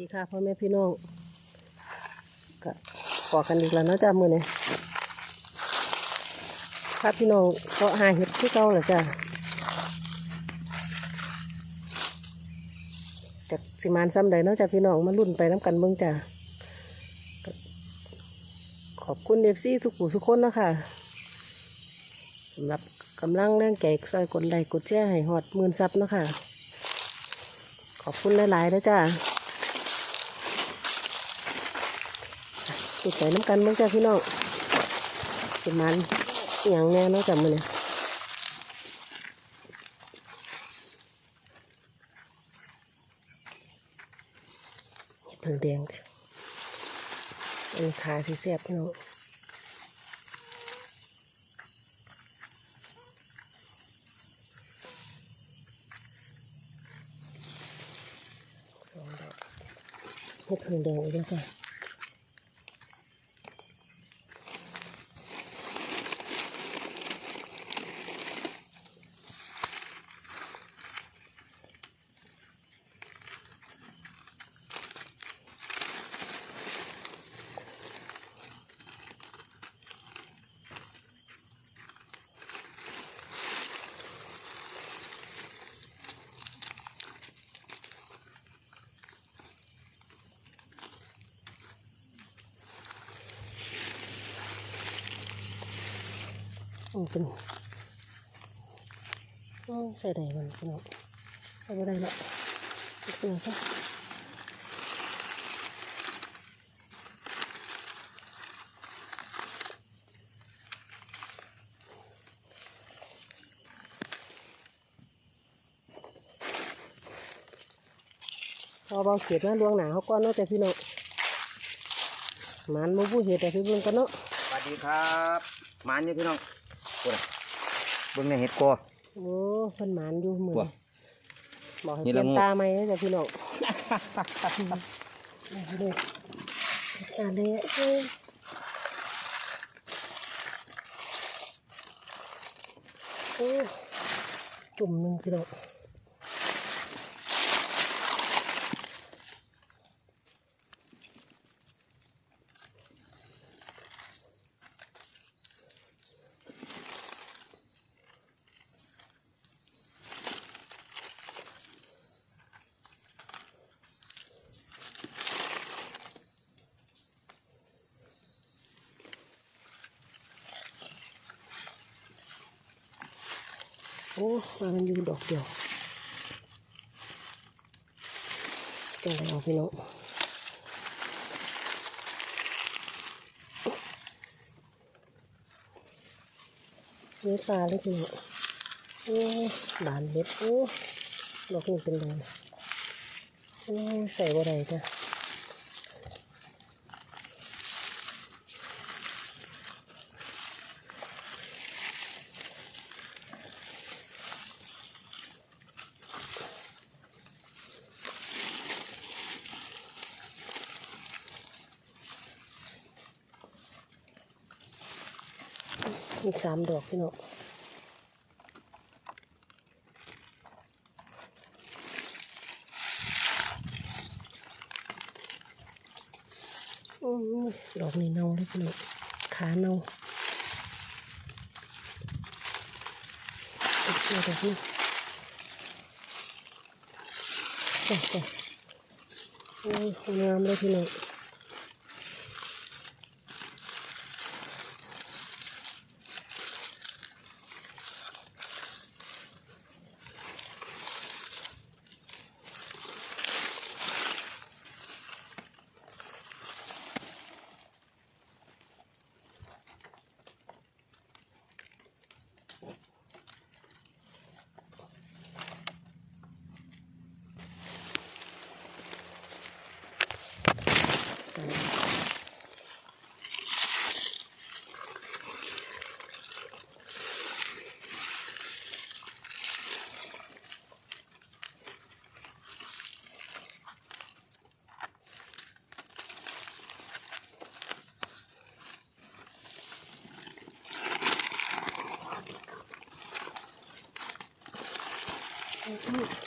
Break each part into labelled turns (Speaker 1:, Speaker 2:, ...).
Speaker 1: ดีค่ะพ่อแม่พี่น้องก็ขอกันอีกแล้วนาะจ้ามือเนี้ค่ะพี่น้องก็หาเห็ดที่เก่าเหรอจ้ากับสิมานซ้ำใดเนาะจ้าพี่น้องมารุ่นไปน้ำกันเบิ่งจ้าขอบคุณเอฟซีทุกผู้ทุกคนนะคะสำหรับกำลังแรงใจซอยกดไลค์กดแชร์ให้หอดมื่นซับนะคะขอบคุณหลายๆนะจ้า ติดใจน้ำกันมั้งจ้าพี่น้องสิมันอย่างแน่นอกจากมือเนี่ยเพิ่งแดงอันขาที่เสียบพี่น้องสองดอกเห็ดเพิ่งแดงอีกแล้วจ้ะ อืมเป็นอืมใส่ได้มันพี่น้องใส่ไม่ได้ละเสียซะพอเบาเขียดมาลวงหนาเขาก้อนเนาะแต่พี่น้องมันโมผู้เห็ดแต่พี่เบิ่งกันเนาะ
Speaker 2: สวัสดีครับมานอยู่ยพี่น้อง เบิ่งในเห็ดกอ
Speaker 1: โอ้เพิ่นหมานอยู่มือ
Speaker 2: ว่ะ
Speaker 1: บอกให้
Speaker 2: นี่
Speaker 1: เตรี
Speaker 2: ละ
Speaker 1: ยม
Speaker 2: งู
Speaker 1: ตาไหมนะจ๊ะพี่น้องนี่พี่น้องตาเละเอ้ยโอ้จุ่มหนึ่งพี่น้อง โอ้มามันอยู่ดอกเดียวจังไรเอาพี่น้องนี่ปลาเลยพี่น้องโอ้บานเบ็ดโอ้ดอกนี้เป็นไรโอ้ใส่บ่ได้จ้ะ มีกสามดอกพี่น้องดอกนี้เน่าเลยพี่น้องขาเน่าเอเชื่อดอกนี้จ้ะจ้ะโอ้ยงามเลยพี่น้อง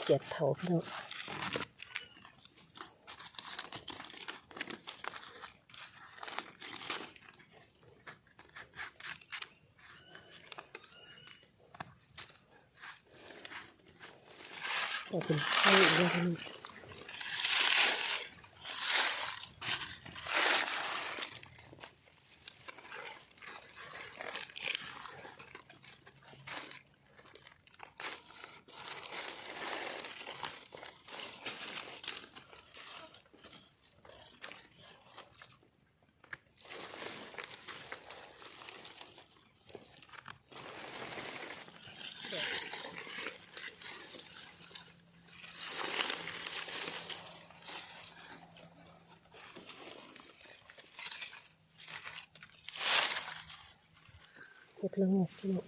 Speaker 1: เจ็ดเถาพี่น้องขอบคุณที่ดู เห็ดละงกพี่น้อง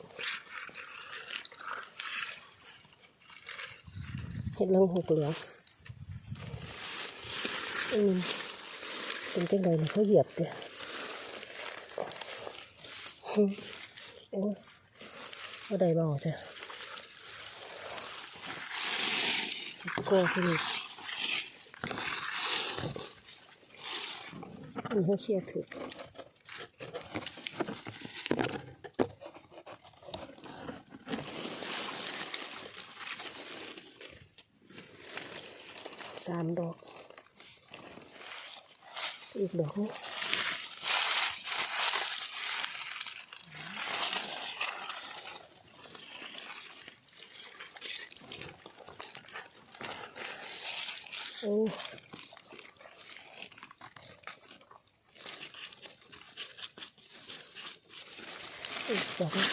Speaker 1: เห็ดละงกเหลืองอืมเป็นจังไดเนี่ยเขาเหยียบเด้อโอ้ยว่าใดบ้างจ้ะก็คืออันนี้เขาเคลียร์ถือามดอก อีกดอกนึ่งโอ้อีกดอกหนึ่ง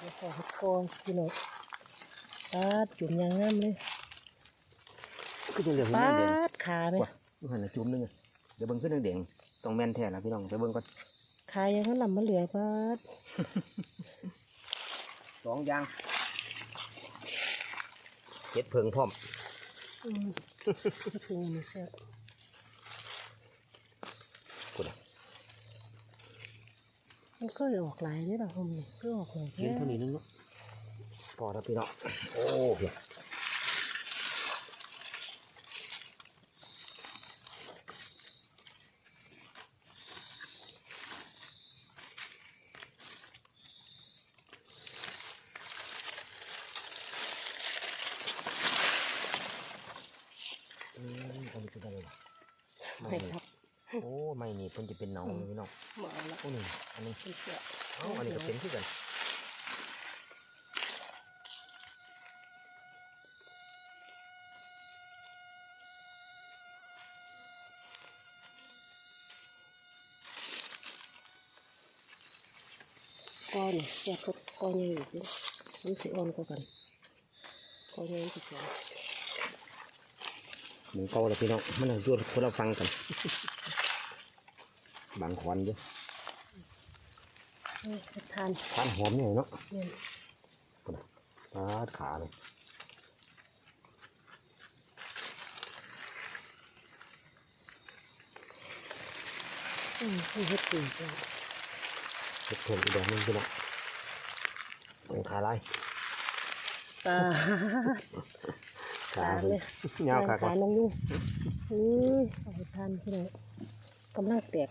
Speaker 1: เดี๋ยวขอหัด กองพี่น้องปาดจุ่มยางงามเลย
Speaker 2: ก็จะเหลือง
Speaker 1: ปา
Speaker 2: น้ำแดง
Speaker 1: ดขาไหม
Speaker 2: ว่ะดูหันละจุ่มหนึงอะเดี๋ยวเบิ่งขึ้นแดงๆต้องแม่นแท้นะพี่น้องไปเบิ่งก่อน
Speaker 1: ขายังเขาลำมาเหลือปาด
Speaker 2: สองอย่างเห็ดเพิงพร้อม
Speaker 1: อืมคือมันแซ่บ
Speaker 2: กูนะ
Speaker 1: มันก็ออกหลายนี่แหละผมนี่ก็ออกหลาย
Speaker 2: เห็นเท่านี้นึงเนาะพ อแล้วพี่น้องโอ้เพียอืมอันนี้คืออะไรวะ
Speaker 1: ไม่ครับ
Speaker 2: โอ้ไม่นี่เพิ่นจะเป็นเนาเลยพี่น้อง
Speaker 1: มาเอาละ
Speaker 2: โอ้นี่อันนี้
Speaker 1: เป็นเสีย
Speaker 2: เอ้าอันนี้ก็เป็นที่กัน
Speaker 1: ก้อนแซ่บก็ก้อนใหญ่อีกนิดมันสิอ่อนกว่ากันก้อนใหญ่มันสิแข็ง
Speaker 2: หมูเก่าเลยพี่น้องมันเอายวดคนเราฟังกันบางคอนอยู่
Speaker 1: เอ้ยทาน
Speaker 2: ทานหอมเนี่ยเนาะ
Speaker 1: เนี่ย
Speaker 2: ปาดขาเลย
Speaker 1: อืมให้เฮ็ดปีกแล้ว
Speaker 2: เห็ ดเพิ่มอีกดอกหนึงพี่น้องตรงขาลาย
Speaker 1: ตา
Speaker 2: ขา
Speaker 1: ตา
Speaker 2: เล
Speaker 1: เลยย
Speaker 2: ยาวขา
Speaker 1: ขา
Speaker 2: ก่อน
Speaker 1: น้องยุ่งอุ้ยเอาไปทานพี่น้องกำลังแตก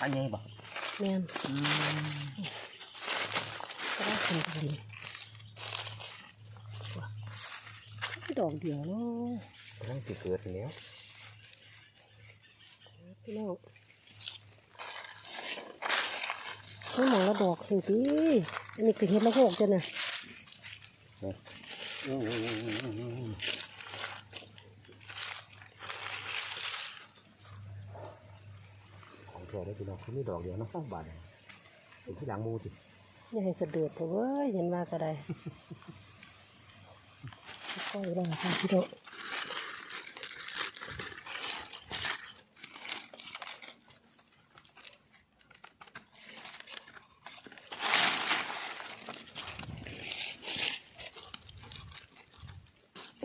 Speaker 2: อันนี้บ่
Speaker 1: แม่นก็ได้ขึ้นไปเลยว้าดอกเดียวเนาะ
Speaker 2: กำลังสิเกิดแล้ว
Speaker 1: พี่น้อง ไม่หมองละดอกสิพี่อันนี้ก็เห็ดละโงกจ้ะน่ะ
Speaker 2: ของแท้ได้พี่น้องคือมีดอกเดียวเนาะบาทเนี่ยเป็นที่หลังมูสิ
Speaker 1: อย่าให้สะเดือดเถอะเว้ยเห็นว่าก็ได้ค่อยๆลองค่ะพี่น้อง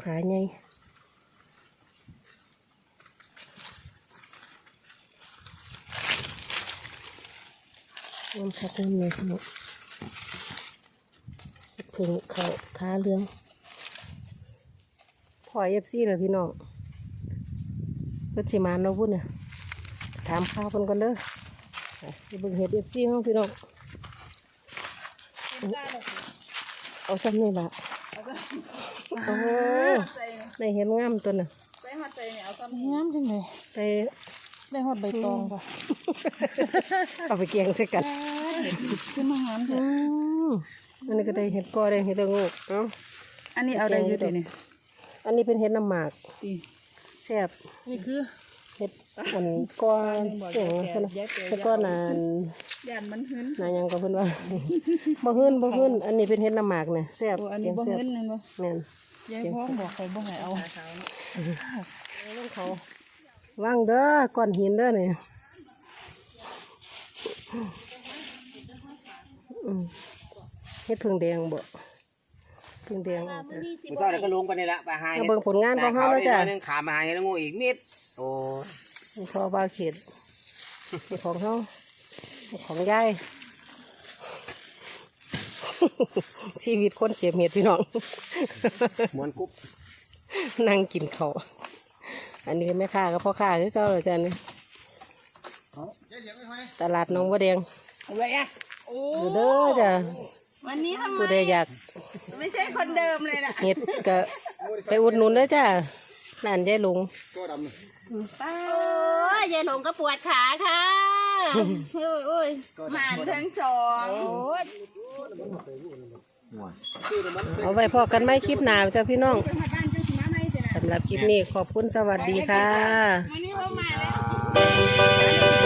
Speaker 1: อ้ยแอบหนักสิพี่น้องครับเอาขาไงน้ำคักน้ำเลยพี่น้องเพึ่งเขาท้าเรื่องพอเอฟซีเลยพี่น้องเพื่อสิมานเราะพุ่นน่ะถามข้าวเพิ่นก่อนเด้อไปบิ่งเห็ดเอฟซีห้องพี่น้องเอาซ้ำนี่ละ โอ้ในเห็นงามตัวน่ะ
Speaker 3: ใส่หัดใส่เนี่ยเอาซ้ำ
Speaker 4: งามจังเลย
Speaker 1: ไป
Speaker 4: ได้หอดใบตองป่ะ
Speaker 1: เอาไปเกียงใส่กัน
Speaker 4: ขึ้นมางาม
Speaker 1: อืมอันนี้ก็ได้เห็ดกอได้เห็ดละโงกเนาะ
Speaker 3: อันนี้เอาได้อยู่เดียวนี่
Speaker 1: อันนี้เป็นเห็ดน้ำหมาก
Speaker 3: ดี
Speaker 1: แซ่บ
Speaker 4: นี่คือ
Speaker 1: เห็ดอันก้อนเสียงเพิ่นน่ะเห็ดก้อนนาน
Speaker 3: ย่านมันหึน
Speaker 1: นานยังก็เพิ่นว่าบ่หื้นบ่หื้นอันนี้เป็นเห็ดน้ำหมากเนี่ยแซ่บ
Speaker 3: โอ้อันนี้บ่
Speaker 1: แซ่
Speaker 3: หึนนั่นบ่
Speaker 1: แม่น
Speaker 4: ยายพ้องบอกใครบ่ให้เอา
Speaker 1: ลงเขาว่างเด้อก้อนหินเด้อนี่อืมเฮ็ดพึ่งแดงบ่ พึ่งแดงออกไป
Speaker 2: มือเช้าเดี๋ยวก็ลงไปนี่ละไปหา
Speaker 1: มาเบิ่งผลงานของเขาแล้วจ้ะ
Speaker 2: หนึ่งขามาหาเห็ดละงูอีกนิดโอ้ย
Speaker 1: พอบาเขตนี่ของเขาของยายชีวิตคนเจ็บเห็ดพี่น้อง
Speaker 2: ม้วนกุ๊บ
Speaker 1: นั่งกินเขาวอันนี้แม่ค้ากับพ่อค้าคือเก่าเลยจ้ะนี่ตลาดหน้องบัวแดง
Speaker 3: เอาไว้อะโอ้
Speaker 1: อยู่เด้อจ้ะ
Speaker 3: วันนี้ทำไม
Speaker 1: ผู้ใดอยาก
Speaker 3: ไม่ใช่คนเดิมเลยน่ะ
Speaker 1: เห็ดก็ไปอุดหนุนเด้อจ้ะร้านยายลุง
Speaker 3: ป้าโอ้ยยายหลงก็ปวดขาค่ะโอ้ยโอ้ยหมานทั้งสองโอ้ย
Speaker 1: เอาไว้พอกันไม่คลิปหนาวจ้ะพี่น้อง
Speaker 3: จังหวัดบ้านจังสิมาไหมเจ้าน่ะ
Speaker 1: สำหรับคลิปนี้ขอบคุณสวัสดีค่ะ
Speaker 3: วันนี้เขามาแล้ว